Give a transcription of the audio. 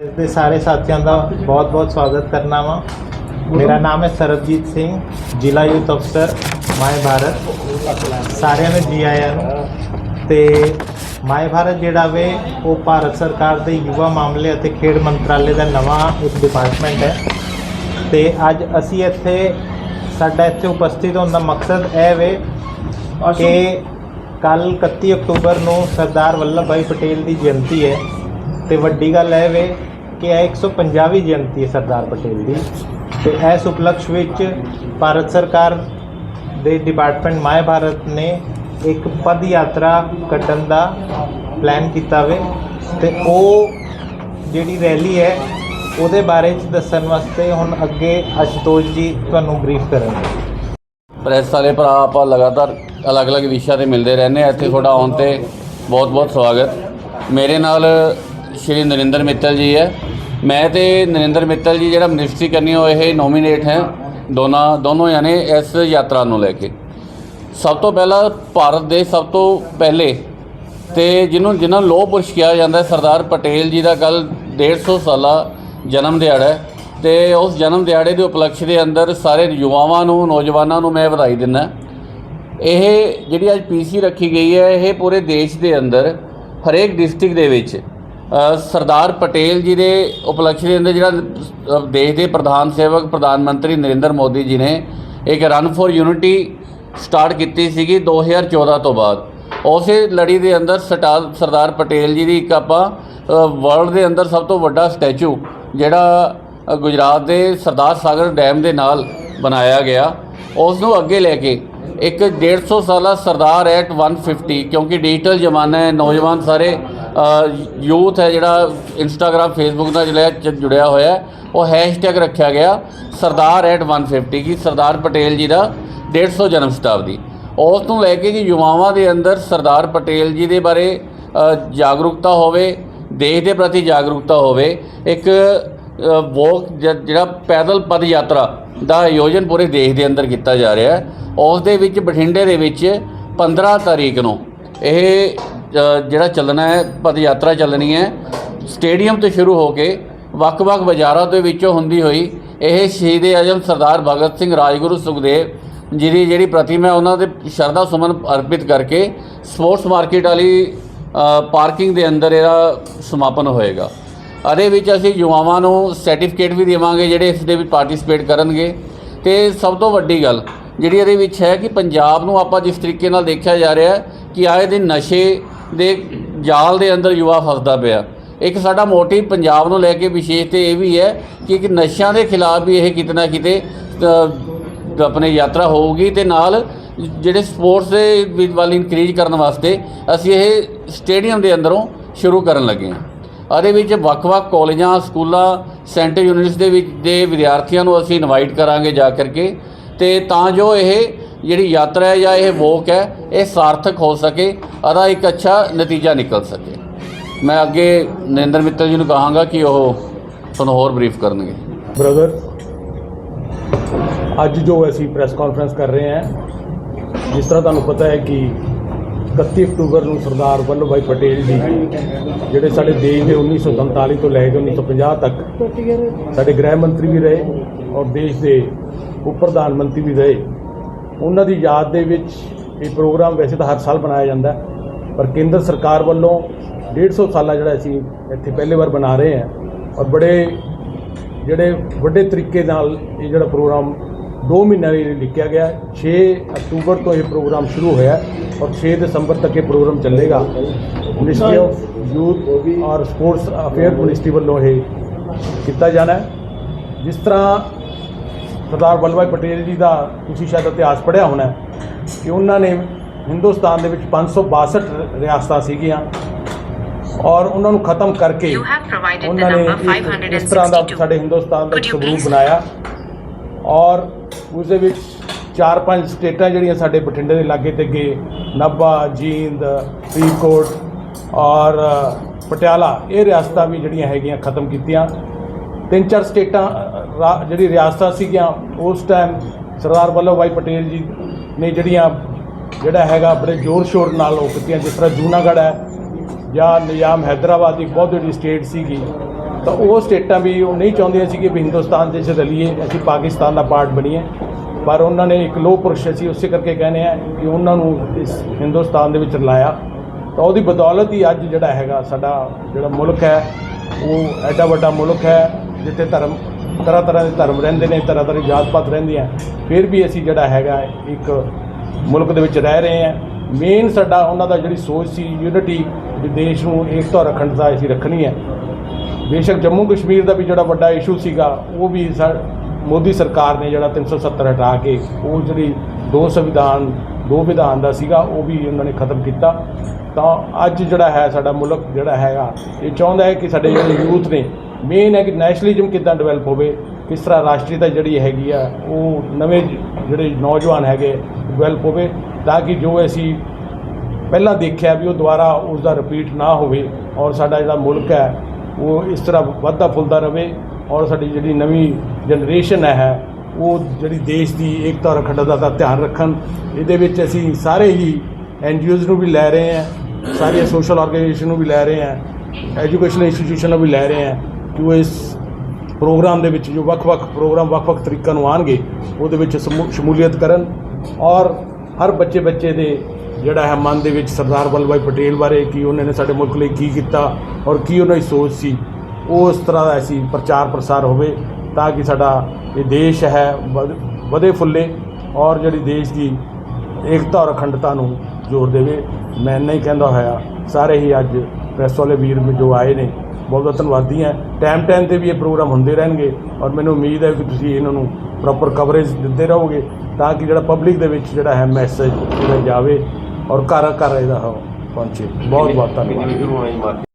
ਦੇ ਸਾਰੇ ਸਾਥੀਆਂ ਦਾ ਬਹੁਤ-ਬਹੁਤ ਸਵਾਗਤ ਕਰਨਾ ਵਾ। ਮੇਰਾ ਨਾਮ ਹੈ ਸਰਬਜੀਤ ਸਿੰਘ ਜ਼ਿਲ੍ਹਾ ਯੂਥ ਅਫਸਰ ਮਾਈ ਭਾਰਤ। ਸਾਰਿਆਂ ਨੂੰ ਜੀ ਆਇਆਂ ਨੂੰ। ਤੇ ਮਾਈ ਭਾਰਤ ਜਿਹੜਾ ਵੇ ਉਹ ਭਾਰਤ ਸਰਕਾਰ ਦੇ ਯੁਵਾ ਮਾਮਲੇ ਅਤੇ ਖੇਡ ਮੰਤਰਾਲੇ ਦਾ ਨਵਾਂ ਇੱਕ ਡਿਪਾਰਟਮੈਂਟ ਹੈ। ਤੇ ਅੱਜ ਅਸੀਂ ਇੱਥੇ ਸਾਡਾ ਇੱਥੇ ਉਪਸਥਿਤ ਹੋਣ ਦਾ ਮਕਸਦ ਇਹ ਵੇ ਕਿ ਕੱਲ 31 ਅਕਤੂਬਰ ਨੂੰ ਸਰਦਾਰ ਵੱਲਭ ਭਾਈ ਪਟੇਲ ਦੀ ਜਯੰਤੀ ਹੈ। ਤੇ ਵੱਡੀ ਗੱਲ ਇਹ ਵੇ ਕਿ ਇਹ 150ਵੀਂ ਜਯੰਤੀ ਹੈ ਸਰਦਾਰ ਪਟੇਲ ਦੀ। ਤੇ ਇਸ ਉਪਲਕਸ਼ ਵਿੱਚ ਭਾਰਤ ਸਰਕਾਰ ਦੇ ਡਿਪਾਰਟਮੈਂਟ ਮਾਏ ਭਾਰਤ ਨੇ ਇੱਕ ਪਦ ਯਾਤਰਾ ਕੱਢਣ ਦਾ ਪਲਾਨ ਕੀਤਾ ਵੇ। ਤੇ ਉਹ ਜਿਹੜੀ ਰੈਲੀ ਹੈ, ਉਹਦੇ ਬਾਰੇ ਚ ਦੱਸਣ ਵਾਸਤੇ ਹੁਣ ਅੱਗੇ ਅਸ਼ਤੋਸ਼ ਜੀ ਤੁਹਾਨੂੰ ਬਰੀਫ ਕਰਨਗੇ। ਪ੍ਰੈਸ ਵਾਲੇ ਭਰਾ, ਆਪਾਂ ਲਗਾਤਾਰ ਅਲੱਗ-ਅਲੱਗ ਵਿਸ਼ਿਆਂ ਤੇ ਮਿਲਦੇ ਰਹਿੰਦੇ ਆ ਇੱਥੇ ਤੁਹਾਡਾ ਆਉਣ ਤੇ ਬਹੁਤ-ਬਹੁਤ ਸਵਾਗਤ। ਮੇਰੇ ਨਾਲ ਸ਼੍ਰੀ ਨਰਿੰਦਰ ਮਿੱਤਲ ਜੀ ਹੈ। ਮੈਂ ਤੇ ਨਰਿੰਦਰ ਮਿੱਤਲ ਜੀ ਜਿਹੜਾ ਮਿਨਿਸਟਰੀ ਕਰਨੀ ਉਹ ਇਹ ਨੋਮੀਨੇਟ ਹੈ। ਦੋਨਾਂ, ਦੋਨੋਂ ਜਾਨੇ ਇਸ ਯਾਤਰਾ ਨੂੰ ਲੈ ਕੇ। ਸਭ ਤੋਂ ਪਹਿਲਾਂ ਭਾਰਤ ਦੇ ਸਭ ਤੋਂ ਪਹਿਲੇ ਤੇ ਜਿਹਨੂੰ ਜਿਨ੍ਹਾਂ ਨੂੰ ਲੋਹ ਪੁਰਸ਼ ਕਿਹਾ ਜਾਂਦਾ ਸਰਦਾਰ ਪਟੇਲ ਜੀ ਦਾ ਕੱਲ 150 ਸਾਲਾ ਜਨਮ ਦਿਹਾੜਾ ਹੈ। ਤੇ ਉਸ ਜਨਮ ਦਿਹਾੜੇ ਦੇ ਉਪਲਕਸ਼ ਦੇ ਅੰਦਰ ਸਾਰੇ ਯੁਵਾਵਾਂ ਨੂੰ, ਨੌਜਵਾਨਾਂ ਨੂੰ ਮੈਂ ਵਧਾਈ ਦਿੰਦਾ ਇਹ ਜਿਹੜੀ ਅੱਜ ਪੀਸੀ ਰੱਖੀ ਗਈ ਹੈ, ਇਹ ਪੂਰੇ ਦੇਸ਼ ਦੇ ਅੰਦਰ ਹਰੇਕ ਡਿਸਟ੍ਰਿਕਟ ਦੇ ਵਿੱਚ ਸਰਦਾਰ ਪਟੇਲ ਜੀ ਦੇ ਉਪਲਕਸ਼ ਦੇ ਅੰਦਰ ਜਿਹੜਾ ਦੇਸ਼ ਦੇ ਪ੍ਰਧਾਨ ਸੇਵਕ ਪ੍ਰਧਾਨ ਮੰਤਰੀ ਨਰਿੰਦਰ ਮੋਦੀ ਜੀ ਨੇ ਇੱਕ ਰਨ ਫॉर ਯੂਨਿਟੀ ਸਟਾਰਟ ਕੀਤੀ ਸੀਗੀ 2014 ਤੋਂ ਬਾਅਦ। ਉਸੇ ਲੜੀ ਦੇ ਅੰਦਰ ਸਰਦਾਰ ਪਟੇਲ ਜੀ ਦੀ ਇੱਕ ਆਪਾਂ ਵਰਲਡ ਦੇ ਅੰਦਰ ਸਭ ਤੋਂ ਵੱਡਾ ਸਟੈਚੂ ਜਿਹੜਾ ਗੁਜਰਾਤ ਦੇ ਸਰਦਾਰ ਸਾਗਰ ਡੈਮ ਦੇ ਨਾਲ ਬਣਾਇਆ ਗਿਆ ਉਸ ਨੂੰ ਅੱਗੇ ਲੈ ਕੇ ਇੱਕ 150 ਸਾਲਾ ਸਰਦਾਰ ਐਟ 150 ਕਿਉਂਕਿ ਡਿਜੀਟਲ ਜ਼ਮਾਨਾ ਹੈ, ਨੌਜਵਾਨ ਸਾਰੇ ਯੂਥ ਹੈ ਜਿਹੜਾ ਇੰਸਟਾਗ੍ਰam ਫੇਸਬੁੱਕ ਨਾਲ ਜਿਹੜਾ ਜੁੜਿਆ ਹੋਇਆ ਹੈ, ਉਹ ਹੈਸ਼ਟੈਗ ਰੱਖਿਆ ਗਿਆ ਸਰਦਾਰ ਐਟ 150 ਕੀ ਸਰਦਾਰ ਪਟੇਲ ਜੀ ਦਾ 150 ਜਨਮ ਸ਼ਤਾਬਦੀ। ਉਸ ਨੂੰ ਲੈ ਕੇ ਜੀ ਯੁਵਾਵਾਂ ਦੇ ਅੰਦਰ ਸਰਦਾਰ ਪਟੇਲ ਜੀ ਦੇ ਬਾਰੇ ਜਾਗਰੂਕਤਾ ਹੋਵੇ ਦੇਸ਼ ਦੇ ਪ੍ਰਤੀ ਜਾਗਰੂਕਤਾ ਹੋਵੇ ਇੱਕ ਅ, ਵੋਕ ਜ- ਜਿਹੜਾ ਪੈਦਲ ਪਦ ਯਾਤਰਾ ਦਾ ਆਯੋਜਨ ਪੂਰੇ ਦੇਸ਼ ਦੇ ਅੰਦਰ ਕੀਤਾ ਜਾ ਰਿਹਾ ਹੈ। ਉਸ ਦੇ ਵਿੱਚ ਬਠਿੰਡੇ ਦੇ ਵਿੱਚ 15 ਤਾਰੀਖ ਨੂੰ ਇਹ ਜਿਹੜਾ ਚੱਲਣਾ ਹੈ, ਪਦ ਯਾਤਰਾ ਚੱਲਣੀ ਹੈ, ਸਟੇਡੀਅਮ ਤੋਂ ਸ਼ੁਰੂ ਹੋ ਕੇ ਵੱਖ-ਵੱਖ ਬਾਜ਼ਾਰਾਂ ਦੇ ਵਿੱਚੋਂ ਹੁੰਦੀ ਹੋਈ ਇਹ ਸ਼ਹੀਦ ਆਜਮ ਸਰਦਾਰ ਭਗਤ ਸਿੰਘ ਰਾਜਗੁਰੂ ਸੁਖਦੇਵ ਜੀ ਦੀ ਜਿਹੜੀ ਪ੍ਰਤਿਮਾ ਉਹਨਾਂ ਦੇ ਸ਼ਰਧਾ ਸੁਮਨ ਅਰਪਿਤ ਕਰਕੇ ਸਪੋਰਟਸ ਮਾਰਕੀਟ ਵਾਲੀ ਪਾਰਕਿੰਗ ਦੇ ਅੰਦਰ ਇਹਦਾ ਸਮਾਪਨ ਹੋਏਗਾ। ਇਹਦੇ ਵਿੱਚ ਅਸੀਂ ਯੁਵਾਵਾਂ ਨੂੰ ਸਰਟੀਫਿਕੇਟ ਵੀ ਦੇਵਾਂਗੇ, ਜਿਹੜੇ ਇਸ ਦੇ ਵਿੱਚ ਪਾਰਟਿਸਿਪੇਟ ਕਰਨਗੇ। ਤੇ ਸਭ ਤੋਂ ਵੱਡੀ ਗੱਲ ਜਿਹੜੀ ਇਹਦੇ ਵਿੱਚ ਹੈ ਕਿ ਪੰਜਾਬ ਨੂੰ ਆਪਾਂ ਜਿਸ ਤਰੀਕੇ ਨਾਲ ਦੇਖਿਆ ਜਾ ਰਿਹਾ ਹੈ ਕਿ ਆਏ ਦਿਨ ਨਸ਼ੇ ਦੇ ਜਾਲ ਦੇ ਅੰਦਰ ਯੁਵਾ ਫਸਦਾ ਪਿਆ। ਇੱਕ ਸਾਡਾ ਮੋਟਿਵ ਪੰਜਾਬ ਨੂੰ ਲੈ ਕੇ ਵਿਸ਼ੇਸ਼ ਤੇ ਇਹ ਵੀ ਹੈ ਕਿ ਇੱਕ ਨਸ਼ਿਆਂ ਦੇ ਖਿਲਾਫ ਵੀ ਇਹ ਕਿਤੇ ਨਾ ਕਿਤੇ ਆਪਣੇ ਯਾਤਰਾ ਹੋਊਗੀ ਤੇ ਨਾਲ ਜਿਹੜੇ ਸਪੋਰਟਸ ਦੇ ਵੱਲ ਇਨਕਰੀਜ਼ ਕਰਨ ਵਾਸਤੇ ਅਸੀਂ ਇਹ ਸਟੇਡੀਅਮ ਦੇ ਅੰਦਰੋਂ ਸ਼ੁਰੂ ਕਰਨ ਲੱਗੇ ਹਾਂ। ਇਹਦੇ ਵਿੱਚ ਵੱਖ-ਵੱਖ ਕਾਲਜਾਂ, ਸਕੂਲਾਂ, ਸੈਂਟਰ ਯੂਨੀਵਰਸਿਟੀ ਦੇ ਵਿੱਚ ਦੇ ਵਿਦਿਆਰਥੀਆਂ ਨੂੰ ਅਸੀਂ ਇਨਵਾਈਟ ਕਰਾਂਗੇ ਜਾ ਕਰਕੇ ਤੇ ਤਾਂ ਜੋ ਇਹ ਜਿਹੜੀ ਯਾਤਰਾ ਹੈ ਜਾਂ ਇਹ ਵੋਕ ਹੈ, ਇਹ ਸਾਰਥਕ ਹੋ ਸਕੇ ਉਹਦਾ ਇੱਕ ਅੱਛਾ ਨਤੀਜਾ ਨਿਕਲ ਸਕੇ। ਮੈਂ ਅੱਗੇ ਨਰਿੰਦਰ ਮਿੱਤਲ ਜੀ ਨੂੰ ਕਹਾਂਗਾ ਕਿ ਉਹ ਤੁਹਾਨੂੰ ਹੋਰ ਬਰੀਫ ਕਰਨਗੇ। ਬ੍ਰਦਰ, ਅੱਜ ਜੋ ਅਸੀਂ ਪ੍ਰੈਸ ਕਾਨਫਰੰਸ ਕਰ ਰਹੇ ਹਾਂ, ਜਿਸ ਤਰ੍ਹਾਂ ਤੁਹਾਨੂੰ ਪਤਾ ਹੈ ਕਿ 31 ਅਕਤੂਬਰ ਨੂੰ ਸਰਦਾਰ ਵੱਲਭ ਭਾਈ ਪਟੇਲ ਜੀ, ਜਿਹੜੇ ਸਾਡੇ ਦੇਸ਼ ਦੇ 1947 ਤੋਂ ਲੈ ਕੇ 1950 ਤੱਕ ਸਾਡੇ ਗ੍ਰਹਿ ਮੰਤਰੀ ਵੀ ਰਹੇ ਔਰ ਦੇਸ਼ ਦੇ ਉਪ ਪ੍ਰਧਾਨ ਮੰਤਰੀ ਵੀ ਰਹੇ। ਉਹਨਾਂ ਦੀ ਯਾਦ ਦੇ ਵਿੱਚ ਇਹ ਪ੍ਰੋਗਰਾਮ ਵੈਸੇ ਤਾਂ ਹਰ ਸਾਲ ਬਣਾਇਆ ਜਾਂਦਾ ਪਰ ਕੇਂਦਰ ਸਰਕਾਰ ਵੱਲੋਂ 150 ਸਾਲਾ ਜਿਹੜਾ ਅਸੀਂ ਇੱਥੇ ਪਹਿਲੀ ਵਾਰ ਬਣਾ ਰਹੇ ਹਾਂ ਔਰ ਬੜੇ ਜਿਹੜੇ ਵੱਡੇ ਤਰੀਕੇ ਨਾਲ ਇਹ ਜਿਹੜਾ ਪ੍ਰੋਗਰਾਮ 2 ਮਹੀਨਿਆਂ ਲਈ ਲਿਖਿਆ ਗਿਆ 6 ਅਕਤੂਬਰ ਤੋਂ ਇਹ ਪ੍ਰੋਗਰਾਮ ਸ਼ੁਰੂ ਹੋਇਆ ਔਰ 6 ਦਸੰਬਰ ਤੱਕ ਇਹ ਪ੍ਰੋਗਰਾਮ ਚੱਲੇਗਾ। ਮਿਨਿਸਟਰੀ ਆਫ ਯੂਥ ਔਰ ਸਪੋਰਟਸ ਅਫੇਅਰ ਮਿਨਿਸਟਰੀ ਵੱਲੋਂ ਇਹ ਕੀਤਾ ਜਾਣਾ ਹੈ। ਜਿਸ ਤਰ੍ਹਾਂ ਸਰਦਾਰ ਵੱਲਭ ਭਾਈ ਪਟੇਲ ਜੀ ਦਾ ਤੁਸੀਂ ਸ਼ਾਇਦ ਇਤਿਹਾਸ ਪੜ੍ਹਿਆ ਹੋਣਾ ਕਿ ਉਹਨਾਂ ਨੇ ਹਿੰਦੁਸਤਾਨ ਦੇ ਵਿੱਚ 562 ਰਿਆਸਤਾਂ ਸੀਗੀਆਂ ਔਰ ਉਹਨਾਂ ਨੂੰ ਖਤਮ ਕਰਕੇ ਉਹਨਾਂ ਨੇ ਇਸ ਤਰ੍ਹਾਂ ਦਾ 562. ਸਾਡੇ ਹਿੰਦੁਸਤਾਨ ਦਾ ਸਰੂਪ ਬਣਾਇਆ ਔਰ ਉਸ ਦੇ ਵਿੱਚ ਚਾਰ ਪੰਜ ਸਟੇਟਾਂ ਜਿਹੜੀਆਂ ਸਾਡੇ ਬਠਿੰਡੇ ਦੇ ਲਾਗੇ ਤੇ ਅੱਗੇ ਨਾਭਾ ਜੀਂਦ ਫਰੀਦਕੋਟ ਔਰ ਪਟਿਆਲਾ ਇਹ ਰਿਆਸਤਾਂ ਵੀ ਜਿਹੜੀਆਂ ਹੈਗੀਆਂ ਖਤਮ ਕੀਤੀਆਂ ਤਿੰਨ ਚਾਰ ਸਟੇਟਾਂ, ਰਾ- ਜਿਹੜੀ ਰਿਆਸਤਾਂ ਸੀਗੀਆਂ, ਉਸ ਟਾਈਮ ਸਰਦਾਰ ਵੱਲਭ ਭਾਈ ਪਟੇਲ ਜੀ ਨੇ ਜਿਹੜੀਆਂ, ਜਿਹੜਾ ਹੈਗਾ, ਬੜੇ ਜ਼ੋਰ ਸ਼ੋਰ ਨਾਲ ਉਹ ਕੀਤੀਆਂ, ਜਿਸ ਤਰ੍ਹਾਂ ਜੂਨਾਗੜ੍ਹ ਹੈ, ਜਾਂ ਨਿਯਾਮ ਹੈਦਰਾਬਾਦ ਦੀ ਬਹੁਤ ਵੱਡੀ ਸਟੇਟ ਸੀਗੀ, ਤਾਂ ਉਹ ਸਟੇਟਾਂ ਵੀ ਉਹ ਨਹੀਂ ਚਾਹੁੰਦੀਆਂ ਸੀ ਕਿ ਵੀ ਹਿੰਦੁਸਤਾਨ ਦੇ 'ਚ ਰਲੀਏ, ਅਸੀਂ ਪਾਕਿਸਤਾਨ ਦਾ ਪਾਰਟ ਬਣੀਏ, ਪਰ ਉਹਨਾਂ ਨੇ ਇੱਕ ਲੋਹ ਪੁਰਸ਼ ਅਸੀਂ ਉਸੇ ਕਰਕੇ ਕਹਿੰਦੇ ਆ ਕਿ ਉਹਨਾਂ ਨੂੰ ਇਸ ਹਿੰਦੁਸਤਾਨ ਦੇ ਵਿੱਚ ਰਲਾਇਆ। ਤਾਂ ਉਹਦੀ ਬਦੌਲਤ ਹੀ ਅੱਜ ਜਿਹੜਾ ਹੈਗਾ ਸਾਡਾ ਜਿਹੜਾ ਮੁਲਕ ਹੈ, ਉਹ ਐਡਾ ਵੱਡਾ ਮੁਲਕ ਹੈ ਜਿੱਥੇ ਧਰਮ, ਤਰ੍ਹਾਂ ਤਰ੍ਹਾਂ ਦੇ ਧਰਮ ਰਹਿੰਦੇ ਨੇ, ਤਰ੍ਹਾਂ ਤਰ੍ਹਾਂ ਦੀ ਜਾਤ ਪਾਤ ਰਹਿੰਦੀਆਂ ਫਿਰ ਵੀ ਅਸੀਂ ਜਿਹੜਾ ਹੈਗਾ ਇੱਕ ਮੁਲਕ ਦੇ ਵਿੱਚ ਰਹਿ ਰਹੇ ਹਾਂ। ਮੇਨ ਸਾਡਾ ਉਹਨਾਂ ਦਾ ਜਿਹੜੀ ਸੋਚ ਸੀ ਯੂਨਿਟੀ ਵੀ ਦੇਸ਼ ਨੂੰ ਏਕਤਾ ਰੱਖਣ ਦਾ ਅਸੀਂ ਰੱਖਣੀ ਹੈ। ਬੇਸ਼ੱਕ ਜੰਮੂ ਕਸ਼ਮੀਰ ਦਾ ਵੀ ਜਿਹੜਾ ਵੱਡਾ ਇਸ਼ੂ ਸੀਗਾ, ਉਹ ਵੀ ਸਾ- ਮੋਦੀ ਸਰਕਾਰ ਨੇ ਜਿਹੜਾ 370 ਹਟਾ ਕੇ, ਉਹ ਜਿਹੜੀ ਦੋ ਸੰਵਿਧਾਨ, ਦੋ ਵਿਧਾਨ ਦਾ ਸੀਗਾ, ਉਹ ਵੀ ਉਹਨਾਂ ਨੇ ਖਤਮ ਕੀਤਾ। ਤਾਂ ਅੱਜ ਜਿਹੜਾ ਹੈ ਸਾਡਾ ਮੁਲਕ ਜਿਹੜਾ ਹੈਗਾ, ਇਹ ਚਾਹੁੰਦਾ ਹੈ ਕਿ ਸਾਡੇ ਜਿਹੜੇ ਯੂਥ ਨੇ ਮੇਨ ਹੈ ਕਿ ਨੈਸ਼ਨਲਿਜ਼ਮ ਕਿੱਦਾਂ ਡਿਵੈਲਪ ਹੋਵੇ, ਕਿਸ ਤਰ੍ਹਾਂ ਰਾਸ਼ਟਰੀਤਾ ਜਿਹੜੀ ਹੈਗੀ ਆ, ਉਹ ਨਵੇਂ ਜਿਹੜੇ ਨੌਜਵਾਨ ਹੈਗੇ ਡਿਵੈਲਪ ਹੋਵੇ, ਤਾਂ ਕਿ ਜੋ ਅਸੀਂ ਪਹਿਲਾਂ ਦੇਖਿਆ ਵੀ ਉਹ ਦੁਬਾਰਾ ਉਸ ਦਾ ਰਿਪੀਟ ਨਾ ਹੋਵੇ ਔਰ ਸਾਡਾ ਜਿਹੜਾ ਮੁਲਕ ਹੈ, ਉਹ ਇਸ ਤਰ੍ਹਾਂ ਵੱਧਦਾ ਫੁੱਲਦਾ ਰਹੇ ਔਰ ਸਾਡੀ ਜਿਹੜੀ ਨਵੀਂ ਜਨਰੇਸ਼ਨ ਹੈ, ਉਹ ਜਿਹੜੀ ਦੇਸ਼ ਦੀ ਏਕਤਾ ਔਰ ਅਖੰਡਤਾ ਦਾ ਧਿਆਨ ਰੱਖਣ, ਇਹਦੇ ਵਿੱਚ ਅਸੀਂ ਸਾਰੇ ਹੀ ਐਨਜੀਓਜ਼ ਨੂੰ ਵੀ ਲੈ ਰਹੇ ਹਾਂ, ਸਾਰੀਆਂ ਸੋਸ਼ਲ ਆਰਗੇਨਾਈਜੇਸ਼ਨ ਨੂੰ ਵੀ ਲੈ ਰਹੇ ਹਾਂ ਐਜੂਕੇਸ਼ਨ ਇੰਸਟੀਟਿਊਸ਼ਨ ਨੂੰ ਵੀ ਲੈ ਰਹੇ ਹਾਂ ਕਿ ਉਹ ਇਸ ਪ੍ਰੋਗਰਾਮ ਦੇ ਵਿੱਚ ਜੋ ਵੱਖ-ਵੱਖ ਪ੍ਰੋਗਰਾਮ ਵੱਖ-ਵੱਖ ਤਰੀਕਾਂ ਨੂੰ ਆਉਣਗੇ ਉਹਦੇ ਵਿੱਚ ਸਮੂ- ਸ਼ਮੂਲੀਅਤ ਕਰਨ ਔਰ ਹਰ ਬੱਚੇ ਬੱਚੇ ਦੇ ਜਿਹੜਾ ਹੈ ਮਨ ਦੇ ਵਿੱਚ ਸਰਦਾਰ ਵੱਲਭ ਭਾਈ ਪਟੇਲ ਬਾਰੇ ਕੀ ਉਹਨਾਂ ਨੇ ਸਾਡੇ ਮੁਲਕ ਲਈ ਕੀ ਕੀਤਾ ਔਰ ਕੀ ਉਹਨਾਂ ਦੀ ਸੋਚ ਸੀ, ਉਹ ਉਸ ਤਰ੍ਹਾਂ ਦਾ ਅਸੀਂ ਪ੍ਰਚਾਰ ਪ੍ਰਸਾਰ ਹੋਵੇ ਤਾਂ ਕਿ ਸਾਡਾ ਇਹ ਦੇਸ਼ ਹੈ ਵਧ- ਵਧੇ ਫੁੱਲੇ ਔਰ ਜਿਹੜੀ ਦੇਸ਼ ਦੀ ਏਕਤਾ ਔਰ ਅਖੰਡਤਾ ਨੂੰ ਜ਼ੋਰ ਦੇਵੇ। ਮੈਂ ਇੰਨਾ ਹੀ ਕਹਿੰਦਾ ਹੋਇਆ, ਸਾਰੇ ਹੀ ਅੱਜ ਪ੍ਰੈਸ ਵਾਲੇ ਵੀਰ ਜੋ ਆਏ ਨੇ ਬਹੁਤ ਬਹੁਤ ਧੰਨਵਾਦੀ ਹਾਂ। ਟਾਈਮ ਟਾਈਮ ਤੇ ਵੀ ਇਹ ਪ੍ਰੋਗਰਾਮ ਹੁੰਦੇ ਰਹਿਣਗੇ ਔਰ ਮੈਨੂੰ ਉਮੀਦ ਹੈ ਕਿ ਤੁਸੀਂ ਇਹਨਾਂ ਨੂੰ ਪ੍ਰੋਪਰ ਕਵਰੇਜ ਦਿੰਦੇ ਰਹੋਗੇ ਤਾਂ ਕਿ ਜਿਹੜਾ ਪਬਲਿਕ ਦੇ ਵਿੱਚ ਜਿਹੜਾ ਹੈ ਮੈਸੇਜ ਜਿਹੜਾ ਜਾਵੇ ਔਰ ਘਰ ਘਰ ਇਹਦਾ ਪਹੁੰਚੇ। ਬਹੁਤ ਬਹੁਤ ਧੰਨਵਾਦ